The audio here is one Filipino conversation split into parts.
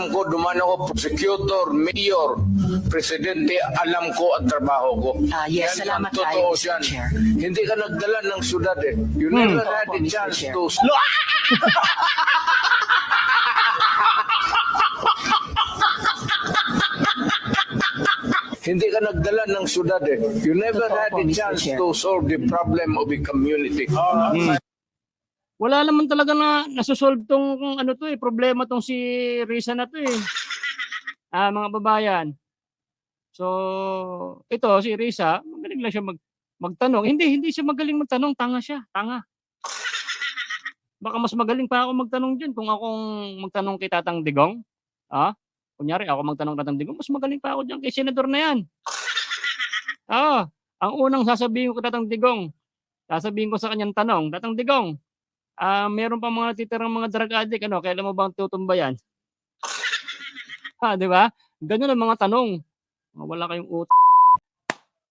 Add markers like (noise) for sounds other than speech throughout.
alam ko, duman ako, prosecutor, mayor, presidente, alam ko ang trabaho ko. Ah, yes, Yan salamat ang totoo tayo, Mr. yan. Chair. Hindi ka nagdala ng syudad eh. You never Opo, had a Mr. chance Chair. to... (laughs) Hindi ka nagdala ng syudad eh. You never Totoo had po, Mr. chance Chair. to solve the problem of the community. Wala naman talaga na nasosolve tong ano to eh, problema tong si Risa na to eh. Ah, mga babayan. So, ito si Risa, magaling lang siya mag magtanong. Hindi, hindi siya magaling magtanong, tanga siya, tanga. Baka mas magaling pa ako magtanong diyan kung akong magtanong kay Tatang Digong. Ah, kunyari ako magtanong kay Tatang Digong, mas magaling pa ako diyan kay senador na 'yan. Ah, ang unang sasabihin ko kay Tatang Digong, sasabihin ko sa kanyang tanong, Tatang Digong, Ah, meron pa mga titirang mga drug addict, ano, kailan mo bang tutumba yan? ha, (laughs) di ba? Ganun ang mga tanong. Mga Wala kayong ut.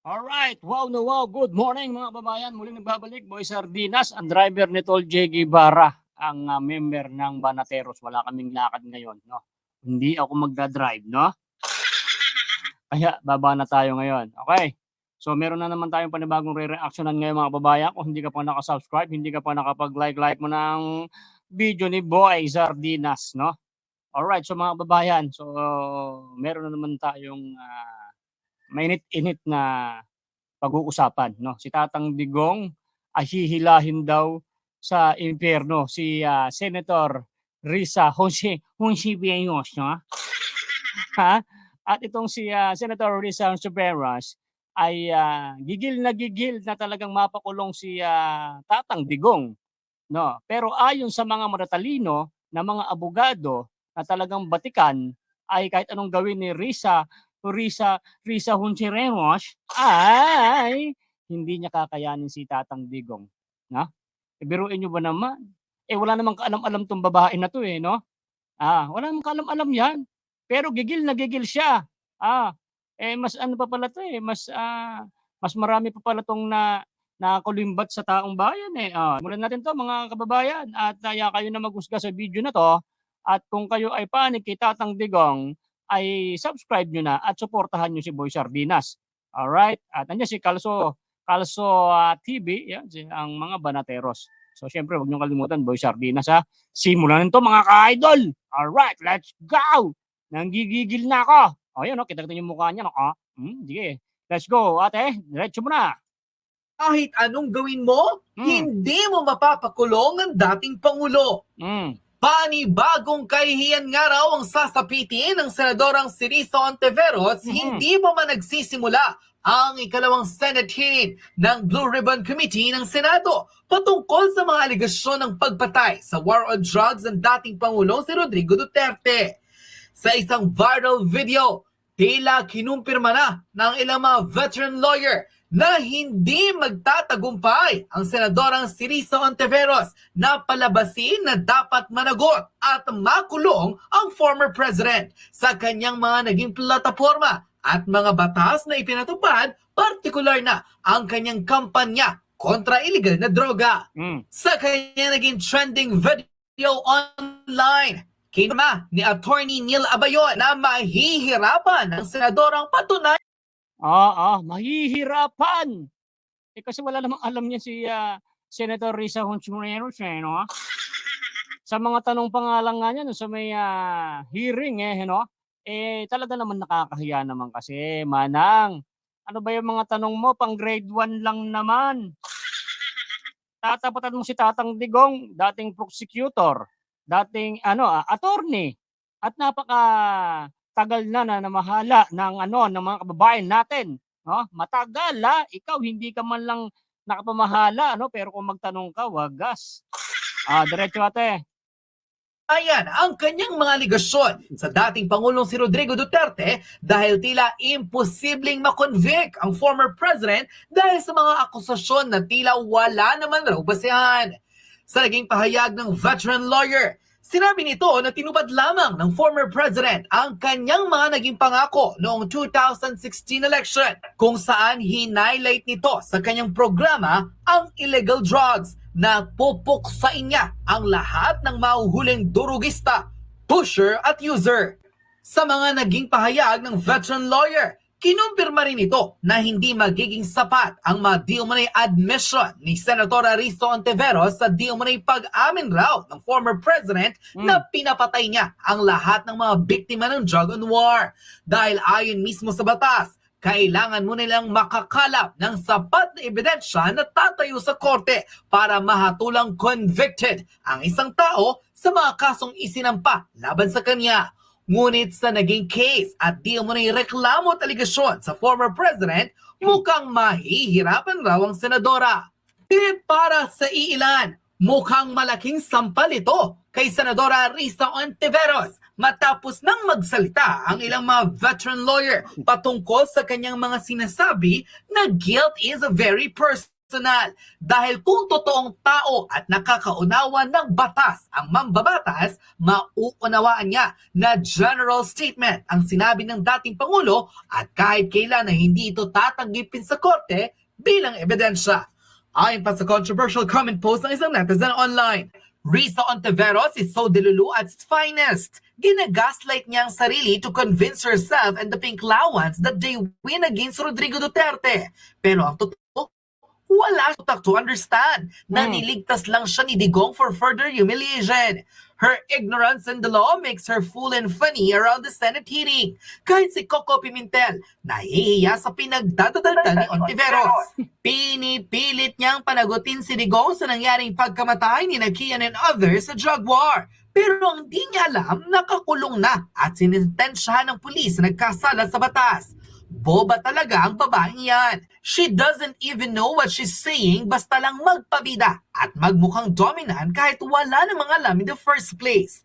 Alright, wow no wow, good morning mga babayan. Muling nagbabalik, Boy Sardinas, ang driver ni Tol J. Guevara, ang ah, member ng Banateros. Wala kaming lakad ngayon, no? Hindi ako magdadrive, no? (laughs) Kaya baba na tayo ngayon. Okay. So meron na naman tayong panibagong re-reactionan ngayon mga babayan. Kung hindi ka pa nakasubscribe, hindi ka pa nakapag-like-like mo ng video ni Boy Sardinas, no? Alright, so mga babayan, so meron na naman tayong ah, mainit-init na pag-uusapan, no? Si Tatang Digong ay hihilahin daw sa impyerno si ah, Senator Risa Honsi Honsi Villalobos, no? ha? At itong si ah, Senator Risa Honsiveros ay ah, gigil na gigil na talagang mapakulong si ah, Tatang Digong. No, pero ayon sa mga matatalino na mga abogado na talagang batikan ay kahit anong gawin ni Risa Risa Risa Honchereros ay hindi niya kakayanin si Tatang Digong. Na? E, biruin niyo ba naman? Eh wala namang kaalam-alam tong babae na to eh, no? Ah, wala namang kaalam-alam yan. Pero gigil na gigil siya. Ah, eh mas ano pa pala to eh, mas ah, mas marami pa pala tong na nakakulimbat sa taong bayan eh. Ah, mulan natin to mga kababayan at kaya kayo na maghusga sa video na to at kung kayo ay panig kay Tatang Digong ay subscribe nyo na at suportahan nyo si Boy Sardinas. Alright? At nandiyan si Calso, Calso ah, TV, yan, ang mga banateros. So syempre, huwag nyo kalimutan, Boy Sardinas ha. Simulan nito mga ka-idol. Alright, let's go! Nanggigigil na ako. O yun, no? kita-kita yung mukha niya. No? Ah, hmm, sige. Let's go, ate. Diretso mo na. kahit anong gawin mo, Mm. hindi mo mapapakulong ang dating Pangulo. Mm. Panibagong kahihiyan nga raw ang sasapitin ng Senadorang Sirisa Ontiveros, Mhm. hindi pa man nagsisimula ang ikalawang Senate hearing ng Blue Ribbon Committee ng Senado patungkol sa mga aligasyon ng pagpatay sa war on drugs ng dating Pangulong si Rodrigo Duterte. Sa isang viral video, tila kinumpirma na ng ilang mga veteran lawyer na hindi magtatagumpay ang senadorang Sirisa Ontiveros na palabasin na dapat managot at makulong ang former president sa kanyang mga naging plataforma at mga batas na ipinatupad, partikular na ang kanyang kampanya kontra illegal na droga Mm. sa kanya naging trending video online. Kinama ni Attorney Neil Abayon na mahihirapan ng senadorang patunay Ah, ah, mahihirapan. Eh kasi wala namang alam niya si ah, Senator Risa Honchuneros eh, no? Sa mga tanong pa nga niya no, sa may ah, hearing eh, no? Eh talaga naman nakakahiya naman kasi, Manang. Ano ba yung mga tanong mo? Pang grade 1 lang naman. Tatapatan mo si Tatang Digong, dating prosecutor, dating ano, ah, attorney. At napaka tagal na na namahala ng ano ng mga kababayan natin, no? Matagal ha, ikaw hindi ka man lang nakapamahala ano, pero kung magtanong ka, wagas. Ah, diretso ate. Ayan ang kanyang mga aligasyon sa dating Pangulong si Rodrigo Duterte dahil tila imposibleng makonvict ang former president dahil sa mga akusasyon na tila wala naman raw basehan. Sa naging pahayag ng veteran lawyer, sinabi nito na tinupad lamang ng former president ang kanyang mga naging pangako noong 2016 election kung saan hinighlight nito sa kanyang programa ang illegal drugs na pupuksain niya ang lahat ng mahuhuling durugista pusher at user. Sa mga naging pahayag ng veteran lawyer, kinumpirma rin ito na hindi magiging sapat ang mga di umunay admission ni Senator Aristo Ontiveros sa di umunay pag-amin raw ng former president na pinapatay niya ang lahat ng mga biktima ng drug and war. Dahil ayon mismo sa batas, kailangan mo nilang makakalap ng sapat na ebidensya na tatayo sa korte para mahatulang convicted ang isang tao sa mga kasong isinampa laban sa kanya. Ngunit sa naging case at di mo na reklamo at aligasyon sa former president, mukhang mahihirapan raw ang senadora. Pero para sa iilan, mukhang malaking sampal ito kay Senadora Risa Ontiveros matapos nang magsalita ang ilang mga veteran lawyer patungkol sa kanyang mga sinasabi na guilt is very personal. Dahil kung totoong tao at nakakaunawa ng batas ang mambabatas, mauunawaan niya na general statement ang sinabi ng dating Pangulo at kahit kailan na hindi ito tatanggipin sa korte bilang ebidensya. Ayon pa sa controversial comment post ng isang netizen online, Risa Ontiveros is so delulu at its finest. Ginagaslight niya ang sarili to convince herself and the Pink Lawans that they win against Rodrigo Duterte. Pero ang totoo, wala siya to understand na Hmm. niligtas lang siya ni Digong for further humiliation. Her ignorance in the law makes her fool and funny around the Senate hearing. Kahit si Coco Pimentel, nahihiya sa pinagdadadalda ni Ontiveros. Pinipilit niyang panagutin si Digong sa nangyaring pagkamatay ni Nakian and others sa drug war. Pero ang di niya alam, nakakulong na at sinintensyahan ng pulis na nagkasala sa batas. Boba talaga ang babaeng yan. She doesn't even know what she's saying basta lang magpabida at magmukhang dominant kahit wala namang alam in the first place.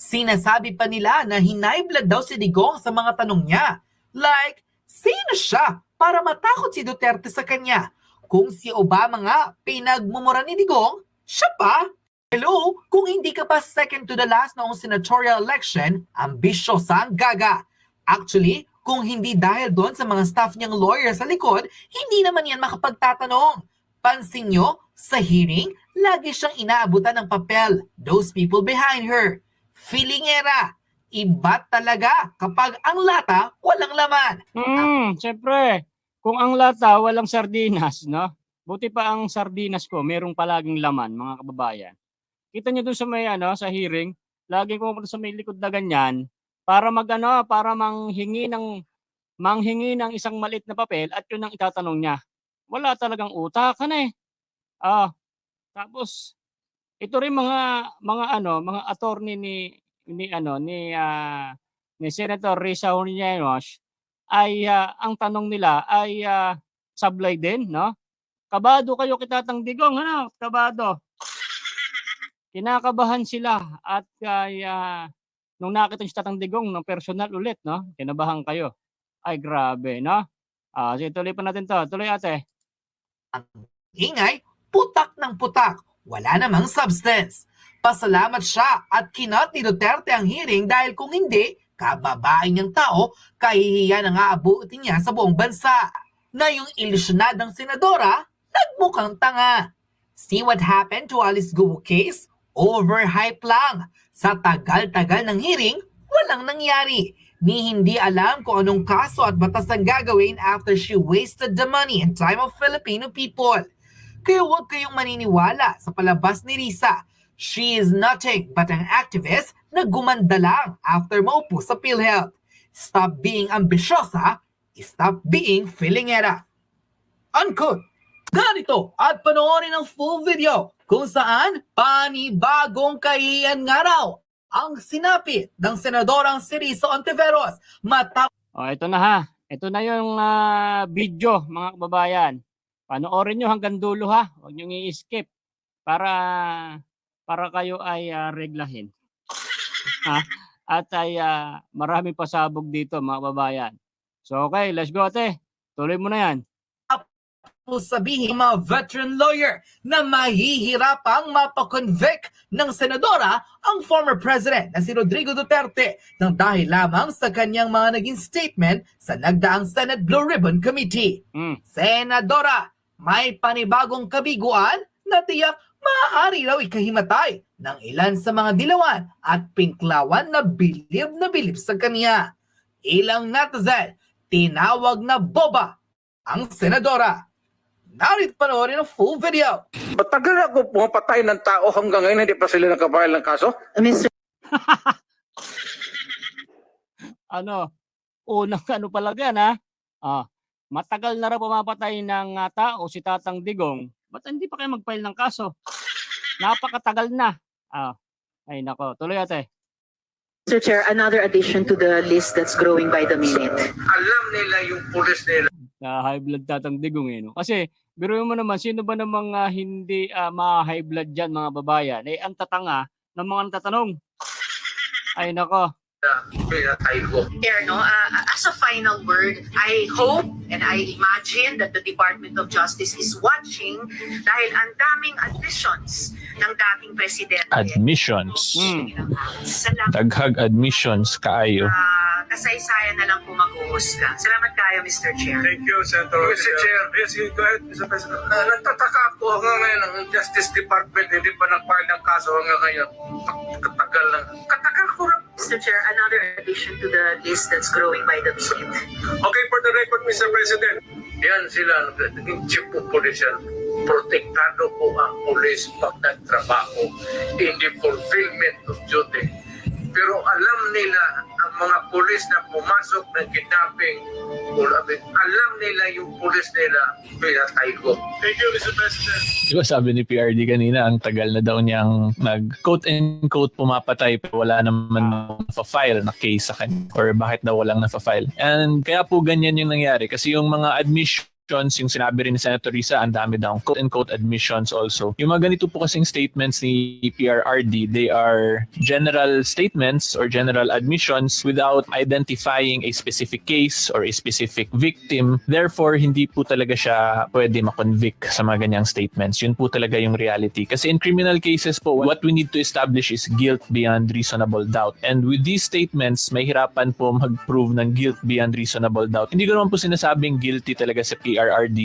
Sinasabi pa nila na hinaiblood daw si Digong sa mga tanong niya. Like, sino siya para matakot si Duterte sa kanya? Kung si Obama nga pinagmumura ni Digong, siya pa. Hello, kung hindi ka pa second to the last noong senatorial election, ambisyosa ang gaga. Actually, kung hindi dahil doon sa mga staff niyang lawyer sa likod, hindi naman yan makapagtatanong. Pansin nyo, sa hearing, lagi siyang inaabutan ng papel. Those people behind her. Feelingera. Iba talaga kapag ang lata walang laman. Hmm, syempre. Kung ang lata walang sardinas, no? Buti pa ang sardinas ko, merong palaging laman, mga kababayan. Kita niyo dun sa may ano, sa hearing, laging pumunta sa may likod na ganyan para magano, para manghingi ng manghingi ng isang maliit na papel at yun ang itatanong niya. Wala talagang utak na eh. Ah, tapos ito rin mga mga ano, mga attorney ni ni ano ni ah, ni Senator Risa Hornieros ay ah, ang tanong nila ay ah, sablay din, no? Kabado kayo kitatang digong, ano? Kabado. Kinakabahan sila at kaya nung nakita niyo si Tatang Digong ng personal ulit, no? Kinabahan kayo. Ay grabe, no? Ah, sige, tuloy pa natin 'to. Tuloy ate. ingay, putak ng putak. Wala namang substance. Pasalamat siya at kinat ni Duterte ang hearing dahil kung hindi, kababae niyang tao, kahihiya na nga abutin niya sa buong bansa. Na yung ilusyonadang senadora, nagmukhang tanga. See what happened to Alice Guo case? Overhype lang. Sa tagal-tagal ng hearing, walang nangyari. Ni hindi alam kung anong kaso at batas ang gagawin after she wasted the money and time of Filipino people. Kaya huwag kayong maniniwala sa palabas ni Risa. She is nothing but an activist na gumanda lang after maupo sa PhilHealth. Stop being ambisyosa, stop being filingera. Unquote. Ganito at panoorin ang full video kung saan panibagong kahiyan nga raw ang sinapit ng Senadorang Risa Ontiveros matapos Oh, ito na ha. Ito na yung ah, video, mga kababayan. Panoorin nyo hanggang dulo ha. Huwag nyo i-skip para para kayo ay ah, reglahin. ha? At ay ah, marami pasabog dito, mga kababayan. So okay, let's go ate. Tuloy mo na yan. Sabihin ng mga veteran lawyer na mahihirapang mapakonvict ng senadora ang former president na si Rodrigo Duterte nang dahil lamang sa kanyang mga naging statement sa nagdaang Senate Blue Ribbon Committee. Mm. Senadora, may panibagong kabiguan na tiyak maaari raw ikahimatay ng ilan sa mga dilawan at pinklawan na bilib na bilib sa kanya. Ilang netizen, tinawag na boba ang senadora. Narito panoorin ang full video. Matagal ako pumapatay ng tao hanggang ngayon hindi pa sila nakapile ng kaso. Mr. (laughs) ano, unang ano palaga yan ha. Ah, matagal na raw pumapatay ng ah, tao si Tatang Digong. Ba't hindi pa kayo mag-file ng kaso? Napakatagal na. Ah, ay nako, tuloy ate. Mr. Chair, another addition to the list that's growing by the minute. Alam nila yung pulis nila. Na high blood Tatang Digong eh. No? Kasi, biro mo naman, sino ba namang ah, hindi ah, ma-high blood dyan mga babayan? Eh, ang tatanga ng mga natatanong. Ay nako. Chair, no, uh, as a final word, I hope and I imagine that the Department of Justice is watching dahil ang daming admissions ng dating presidente. admissions. Salamat. Daghag admissions kaayo. Uh, kasaysayan na lang po mag-uhusga. Salamat kayo, Mr. Chair. Thank you, Senator. Mr. Chair. Yes, go ahead, Mr. President. Uh, nagtataka ako hanggang ngayon ang Justice Department hindi pa nag-file ng kaso hanggang ngayon. Katagal lang. Katagal ko rin. Mr. Chair, another addition to the list that's growing by the minute. Okay, for the record, Mr. President. Yan sila, naging chief of police yan. Protektado po ang police pag nagtrabaho in the fulfillment of duty. Pero alam nila ang mga pulis na pumasok ng kidnapping, alam nila yung pulis nila, pinatay ko. Thank you, Mr. President. Di ba sabi ni PRD kanina, ang tagal na daw niyang nag quote and quote pumapatay pero wala naman na-file na case sa kanya or bakit daw walang na-file. And kaya po ganyan yung nangyari kasi yung mga admissions yung sinabi rin ni Senator Risa, ang dami daw quote and quote admissions also. Yung mga ganito po kasing statements ni PRRD, they are general statements or general admissions without identifying a specific case or a specific victim. Therefore, hindi po talaga siya pwede makonvict sa mga ganyang statements. Yun po talaga yung reality. Kasi in criminal cases po, what we need to establish is guilt beyond reasonable doubt. And with these statements, may hirapan po mag-prove ng guilt beyond reasonable doubt. Hindi ko naman po sinasabing guilty talaga sa PRRD.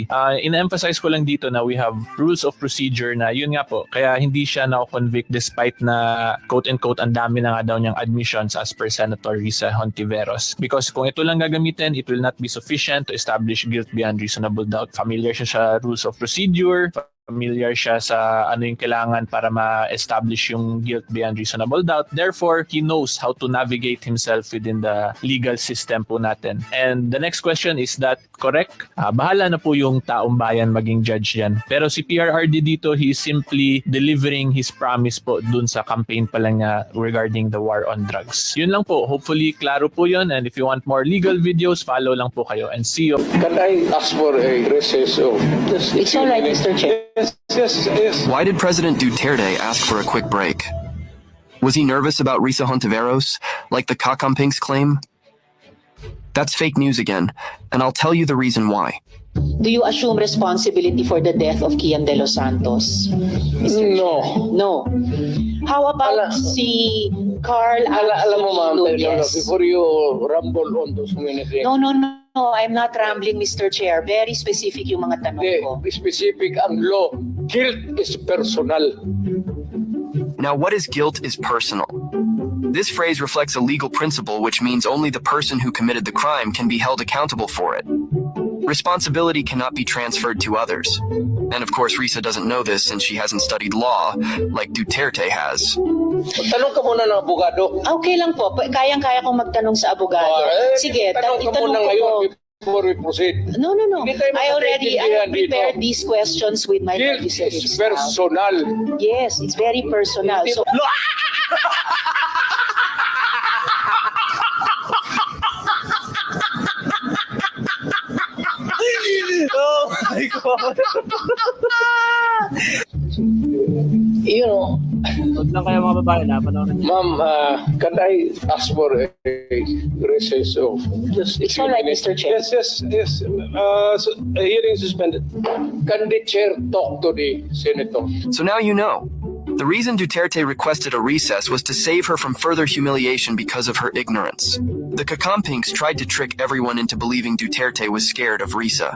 Uh, in-emphasize ko lang dito na we have rules of procedure na yun nga po, kaya hindi siya na-convict despite na quote-unquote ang dami na nga daw niyang admissions as per Senator Risa Hontiveros. Because kung ito lang gagamitin, it will not be sufficient to establish guilt beyond reasonable doubt. Familiar siya sa rules of procedure, familiar siya sa ano yung kailangan para ma-establish yung guilt beyond reasonable doubt. Therefore, he knows how to navigate himself within the legal system po natin. And the next question is that correct? Ah, bahala na po yung taong bayan maging judge yan. Pero si PRRD dito, he is simply delivering his promise po dun sa campaign pa lang niya regarding the war on drugs. Yun lang po. Hopefully, klaro po yun. And if you want more legal videos, follow lang po kayo. And see you Can I ask for a recess of just It's all right, Mr. Chair. Yes, yes, yes. Why did President Duterte ask for a quick break? Was he nervous about Risa Hontiveros, like the Kakampinks claim? That's fake news again, and I'll tell you the reason why. Do you assume responsibility for the death of Kian de los Santos? Mr. No. No. How about Ala- si Carl Ala, alam mo ma'am, Anthony no, no, Nunez? before you rumble on those many things, No, no, no. No, I'm not rambling, Mr. Chair. Very specific yung mga tanong ko. the specific ang law, guilt is personal. Now, what is guilt is personal. This phrase reflects a legal principle which means only the person who committed the crime can be held accountable for it. Responsibility cannot be transferred to others. And of course, Risa doesn't know this since she hasn't studied law like Duterte has. Tanong ka muna ng abogado. Okay lang po. Pa- Kayang-kaya kong magtanong sa abogado. Ah, eh, Sige, tanong ka itanong muna ko ngayon po. before we proceed. No, no, no. Hindi tayo I already I have prepared dito. these questions with my Guilt legislative is staff. personal. Yes, it's very personal. So, (laughs) You know, Huwag lang kayo mga babayan ha, panoorin niyo. ma'am, uh, can I ask for a recess of just a It's few all right. Mr. Chair. Yes, yes, yes. Uh, so, a hearing suspended. Can the chair talk to the senator? So now you know. The reason Duterte requested a recess was to save her from further humiliation because of her ignorance. The Kakampinks tried to trick everyone into believing Duterte was scared of Risa.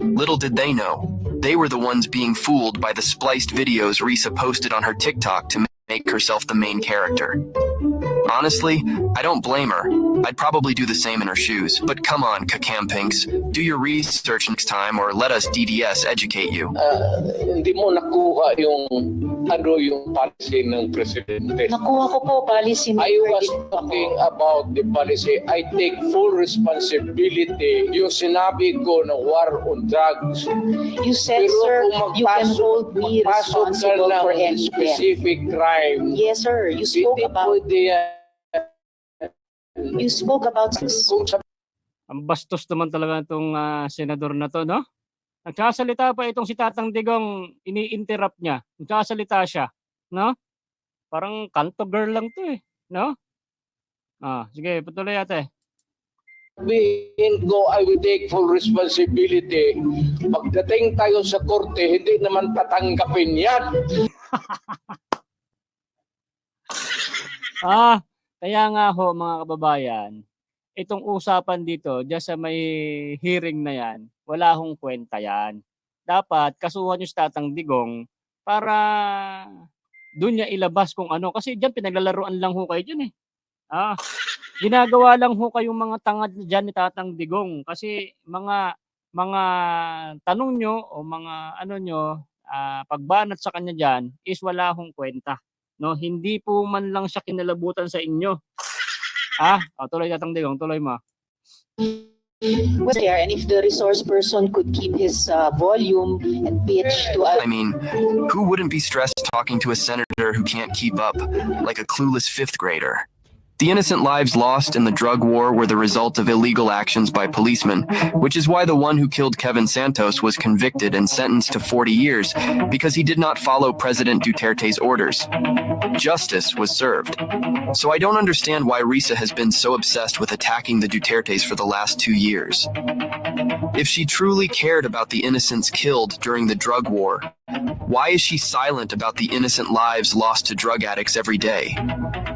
Little did they know, They were the ones being fooled by the spliced videos Risa posted on her TikTok to make herself the main character. Honestly, I don't blame her. I'd probably do the same in her shoes. But come on, Kakam Pinks. Do your research next time or let us DDS educate you. Ah, hindi mo nakuha yung ano yung policy ng presidente. Nakuha ko po, policy I was talking ako. about the policy. I take full responsibility. Yung sinabi ko na war on drugs. You said, Pero sir, kung you can magpasok- hold me magpasok ka responsible for any specific crime. Yes, sir. You spoke about, pwede yan. you spoke about Kung Ang bastos naman talaga itong ah, senador na to, no? Nagsasalita pa itong si Tatang Digong, ini-interrupt niya. Nagsasalita siya, no? Parang kanto girl lang to eh, no? Ah, sige, patuloy ate. sabihin ko, I will take full responsibility. Pagdating tayo sa korte, hindi naman tatanggapin yan. (laughs) Ah, kaya nga ho mga kababayan, itong usapan dito, dyan sa may hearing na yan, wala hong kwenta yan. Dapat kasuhan yung si Tatang Digong para doon niya ilabas kung ano. Kasi dyan pinaglalaruan lang ho kayo dyan eh. Ah, ginagawa lang ho kayong mga tangad dyan ni Tatang Digong. Kasi mga mga tanong nyo o mga ano nyo, ah, pagbanat sa kanya dyan is wala hong kwenta no hindi po man lang siya kinalabutan sa inyo ah o, tuloy tatang digong tuloy mo was there, and if the resource person could keep his uh, volume and pitch to a I mean, who wouldn't be stressed talking to a senator who can't keep up, like a clueless fifth grader? The innocent lives lost in the drug war were the result of illegal actions by policemen, which is why the one who killed Kevin Santos was convicted and sentenced to 40 years because he did not follow President Duterte's orders. Justice was served. So I don't understand why Risa has been so obsessed with attacking the Dutertes for the last two years. If she truly cared about the innocents killed during the drug war, why is she silent about the innocent lives lost to drug addicts every day?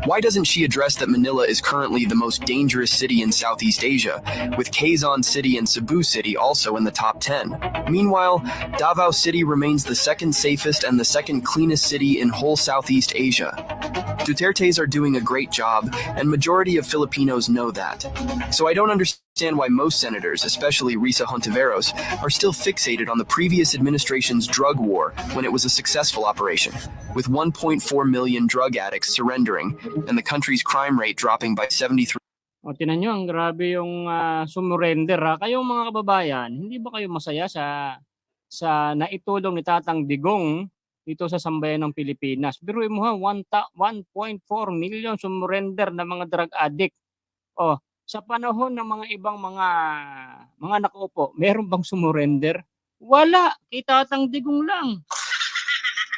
Why doesn't she address that Manila is currently the most dangerous city in Southeast Asia, with Quezon City and Cebu City also in the top 10? Meanwhile, Davao City remains the second safest and the second cleanest city in whole Southeast Asia. Dutertes are doing a great job, and majority of Filipinos know that. So I don't understand why most senators, especially Risa Hontiveros, are still fixated on the previous administration's drug war when it was a successful operation, with 1.4 million drug addicts surrendering and the country's crime rate dropping by 73 o tinan nyo ang grabe yung ah, sumurrender ha kayong mga kababayan hindi ba kayo masaya sa sa naitulong ni Tatang Digong dito sa sambayan ng Pilipinas. Biruin mo ha 1 ta- 1.4 million sumurrender na mga drug addict. Oh sa panahon ng mga ibang mga mga nakaupo meron bang sumurrender? Wala. Kay Tatang Digong lang.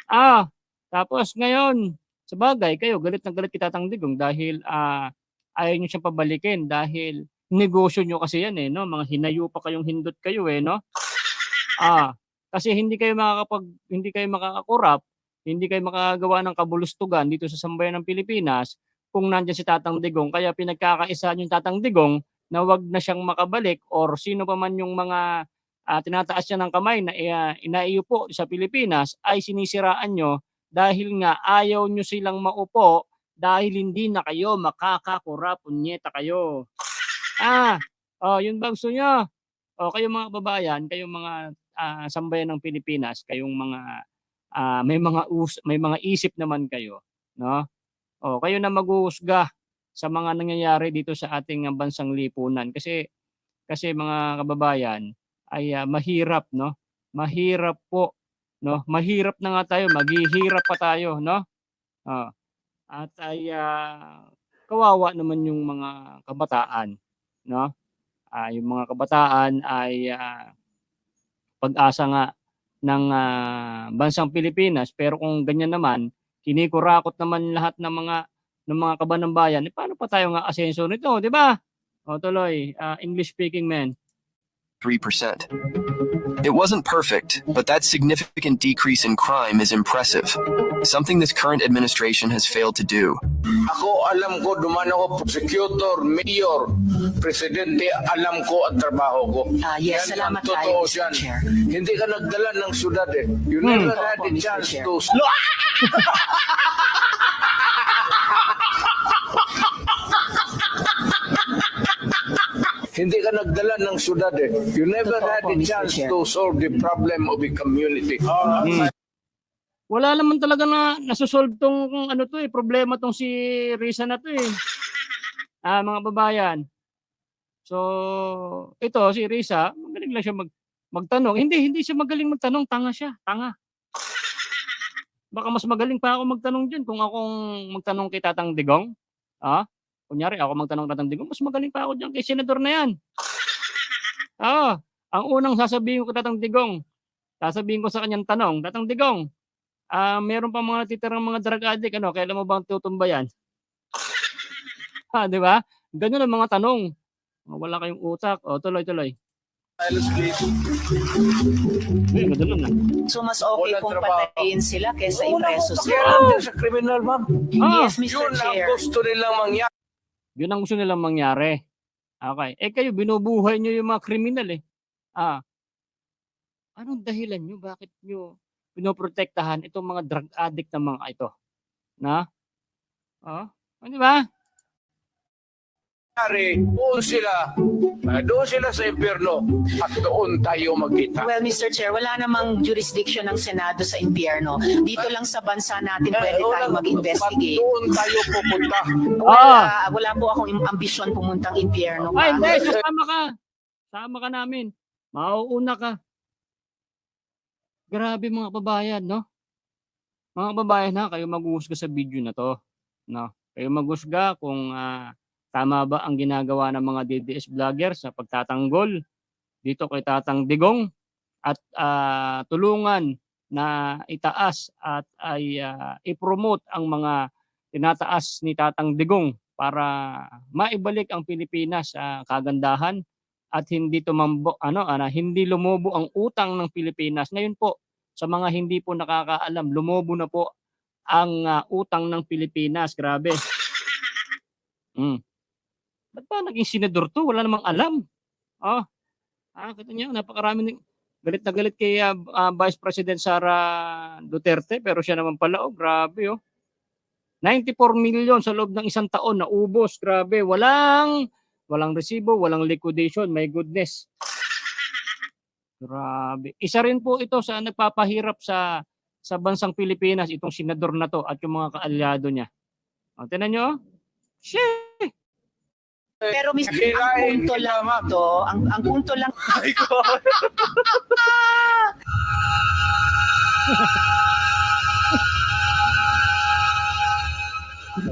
Ah tapos ngayon sa bagay kayo galit na galit kay Tatang Digong dahil ah ayaw nyo siyang pabalikin dahil negosyo nyo kasi yan eh, no? Mga hinayo pa kayong hindot kayo eh, no? Ah, kasi hindi kayo makakapag hindi kayo makakakurap, hindi kayo makagawa ng kabulustugan dito sa sambayan ng Pilipinas kung nandiyan si Tatang Digong. Kaya pinagkakaisa yung Tatang Digong na wag na siyang makabalik or sino pa man yung mga ah, tinataas niya ng kamay na uh, inaiupo sa Pilipinas ay sinisiraan nyo dahil nga ayaw nyo silang maupo dahil hindi na kayo makakakura, punyeta kayo. Ah, oh, yun ba gusto nyo? O kayo mga babayan, kayong mga ah, sambayan ng Pilipinas, kayong mga ah, may mga us may mga isip naman kayo, no? O kayo na maghuhusga sa mga nangyayari dito sa ating bansang lipunan kasi kasi mga kababayan ay ah, mahirap, no? Mahirap po, no? Mahirap na nga tayo, maghihirap pa tayo, no? Oh. At ay ah, kawawa naman yung mga kabataan, no? Ah, yung mga kabataan ay ah, pag-asa nga ng ah, bansang Pilipinas pero kung ganyan naman kinikurakot naman lahat ng mga ng mga kabanang bayan, eh, paano pa tayo nga asenso nito, di ba? O tuloy, ah, English speaking man. 3%. It wasn't perfect, but that significant decrease in crime is impressive, something this current administration has failed to do. Ako alam ko duman ako prosecutor, mayor, Presidente, alam ko ang trabaho ko. Ah, yes, Yan salamat ang kayo, totoo Mr. dyan. Chair. Hindi ka nagdala ng syudad eh. You Hmm. never had Opo, a chance Chair. to... (laughs) Hindi ka nagdala ng syudad eh. You never Totoo had po, a Mr. chance Chair. to solve the problem of the community. Hmm. Wala naman talaga na nasosolve tong ano to eh, problema tong si Risa na to eh. (laughs) Ah, mga babayan. So, ito si Risa, magaling lang siya mag magtanong. Hindi, hindi siya magaling magtanong, tanga siya, tanga. Baka mas magaling pa ako magtanong diyan kung akong magtanong kay Tatang Digong. Ah, kunyari ako magtanong kay Tatang Digong, mas magaling pa ako diyan kay senador na 'yan. (laughs) Ah, ang unang sasabihin ko kay Tatang Digong, sasabihin ko sa kanyang tanong, Tatang Digong, ah, meron pa mga titirang mga drug addict, ano, kailan mo bang tutumba yan? ha, (laughs) di ba? Ganun ang mga tanong. Oh, Wala kayong utak. O, tuloy, tuloy. Uy, madalo na. So mas okay Walang kung trabaho. patayin sila Wala ipreso sila. pakialam dyan sa criminal, ma'am. Ah, Yes, Mr. Yun ang Chair. gusto nilang mangyari. yun ang gusto nilang mangyari. Okay. Eh kayo, binubuhay nyo yung mga kriminal eh. Ah, anong dahilan nyo? Bakit nyo pinoprotektahan itong mga drug addict na mga ito? Na? Oh, di ba? Nangyari, doon sila, ah, doon sila sa impyerno at doon tayo magkita. Well, Mr. Chair, wala namang jurisdiction ng Senado sa impyerno. Dito lang sa bansa natin pwede Eh, tayo wala- mag-investigate. Doon tayo pupunta. (laughs) Wala, wala po akong ambisyon pumuntang impyerno. Ay, pa. hindi. Sasama ka. Sama ka namin. Mauuna ka. Grabe mga babayan, no? Mga babayan ha, kayo maghuhusga sa video na to. No? Kayo maghusga kung ah, tama ba ang ginagawa ng mga DDS vlogger sa pagtatanggol dito kay Tatang Digong at ah, tulungan na itaas at ay ah, i-promote ang mga tinataas ni Tatang Digong para maibalik ang Pilipinas sa kagandahan at hindi tumambo ano ana hindi lumobo ang utang ng Pilipinas ngayon po sa mga hindi po nakakaalam lumobo na po ang ah, utang ng Pilipinas grabe mm. Ba't ba naging senador to wala namang alam oh ah kita niyo napakarami ng galit na galit kay ah, ah, Vice President Sara Duterte pero siya naman pala oh grabe oh 94 million sa loob ng isang taon na ubos. Grabe, walang walang resibo, walang liquidation. My goodness. Grabe. Isa rin po ito sa nagpapahirap sa sa bansang Pilipinas itong senador na to at yung mga kaalyado niya. O, tinan nyo. Shit! Pero Mr. ang punto lang to, ang, ang punto lang (laughs) (laughs)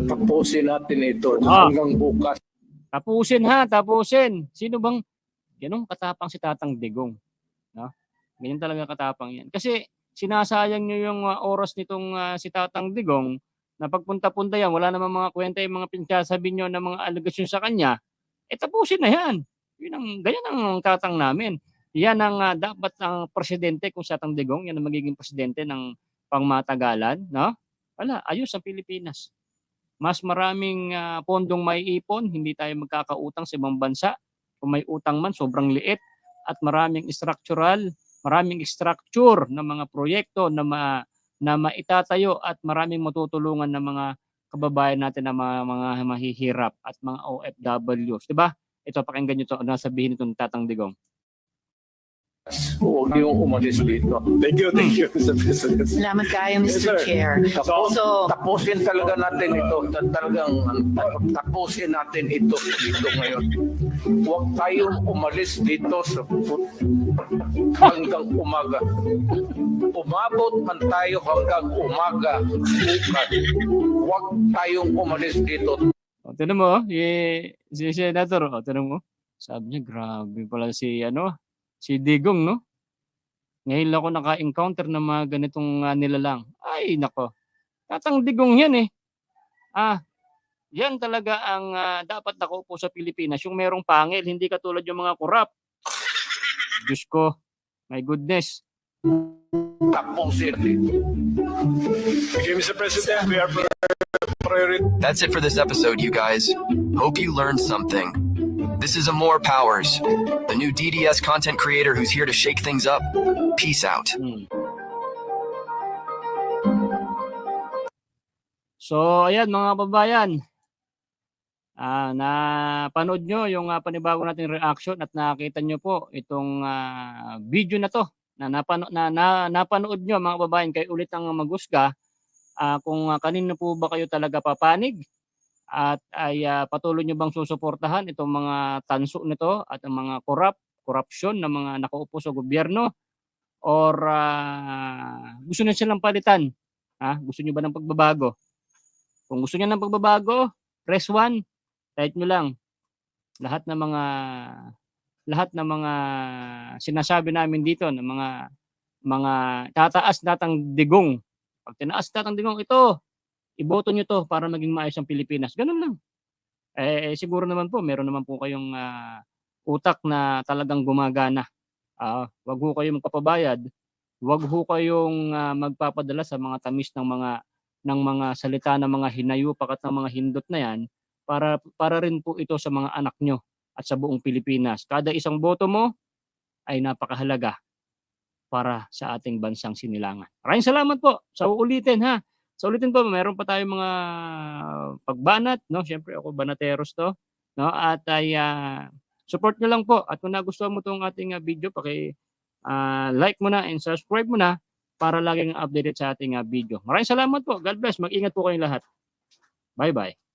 Tapusin natin ito Ah. hanggang bukas. Tapusin ha, tapusin. Sino bang ganun katapang si Tatang Digong? Ganyan talaga katapang yan. Kasi sinasayang nyo yung uh, oras nitong uh, si Tatang Digong na pagpunta-punta yan, wala namang mga kwenta yung mga pinagsasabi nyo ng mga allegation sa kanya, eh tapusin na yan. Yun ang, ganyan ang tatang namin. Yan ang uh, dapat ang presidente kung si Tatang Digong, yan ang magiging presidente ng pangmatagalan. No? Wala, ayos ang Pilipinas mas maraming ah, pondong may ipon, hindi tayo magkakautang sa ibang bansa. Kung may utang man, sobrang liit. At maraming structural, maraming structure ng mga proyekto na, ma, na maitatayo at maraming matutulungan ng mga kababayan natin na mga, mga mahihirap at mga OFWs. Diba? Ito, pakinggan nyo ito. Ano sabihin itong Tatang Digong? Huwag niyong umalis dito. Thank you, thank you, Mr. President. Salamat kayo, Yes, Mr. sir. Chair. Tapos, So- tapusin talaga natin ito. Ta- Talagang ta- tapusin natin ito dito ngayon. Huwag tayong umalis dito sa hanggang umaga. Umabot man tayo hanggang umaga. Huwag tayong umalis dito. O, tinan mo, oh, si, si Senator, o, tinan mo. Sabi niya, grabe pala si, ano, si Digong, no? Ngayon lang ako naka-encounter ng mga ganitong uh, nilalang. Ay, nako. Tatang Digong yan eh. Ah, yan talaga ang ah, dapat nakaupo sa Pilipinas. Yung merong pangil, hindi katulad yung mga korap. Diyos ko, my goodness. You, Mr. President. We are priority. That's it for this episode, you guys. Hope you learned something. This is Amor Powers, the new DDS content creator who's here to shake things up. Peace out. So, ayan mga babayan. Ah, napanood nyo yung ah, panibago nating reaction at nakita nyo po itong ah, video na to na, napano, na, na napanood nyo mga babayan kay ulit ang magusga ah, kung ah, kanino po ba kayo talaga papanig at ay ah, patuloy nyo bang susuportahan itong mga tanso nito at ang mga corrupt, corruption ng mga nakaupo sa gobyerno or ah, gusto niyo silang palitan? Ha? Gusto niyo ba ng pagbabago? Kung gusto niyo ng pagbabago, press 1, type nyo lang. Lahat ng mga lahat ng mga sinasabi namin dito ng mga mga tataas natang digong. Pag tinaas natang digong ito, iboto nyo to para maging maayos ang Pilipinas. Ganun lang. Eh, siguro naman po, meron naman po kayong ah, utak na talagang gumagana. Ah, wag ho kayong magpapabayad. Wag ho kayong ah, magpapadala sa mga tamis ng mga ng mga salita ng mga hinayupak at ng mga hindot na yan para para rin po ito sa mga anak nyo at sa buong Pilipinas. Kada isang boto mo ay napakahalaga para sa ating bansang sinilangan. Maraming salamat po. Sa uulitin ha. Sa ulitin po, meron pa tayong mga pagbanat, no? Siyempre ako banateros to, no? At ay ah, support nyo lang po at kung nagustuhan mo tong ating ah, video, paki ah, like mo na and subscribe mo na para laging updated sa ating ah, video. Maraming salamat po. God bless. Mag-ingat po kayong lahat. Bye-bye.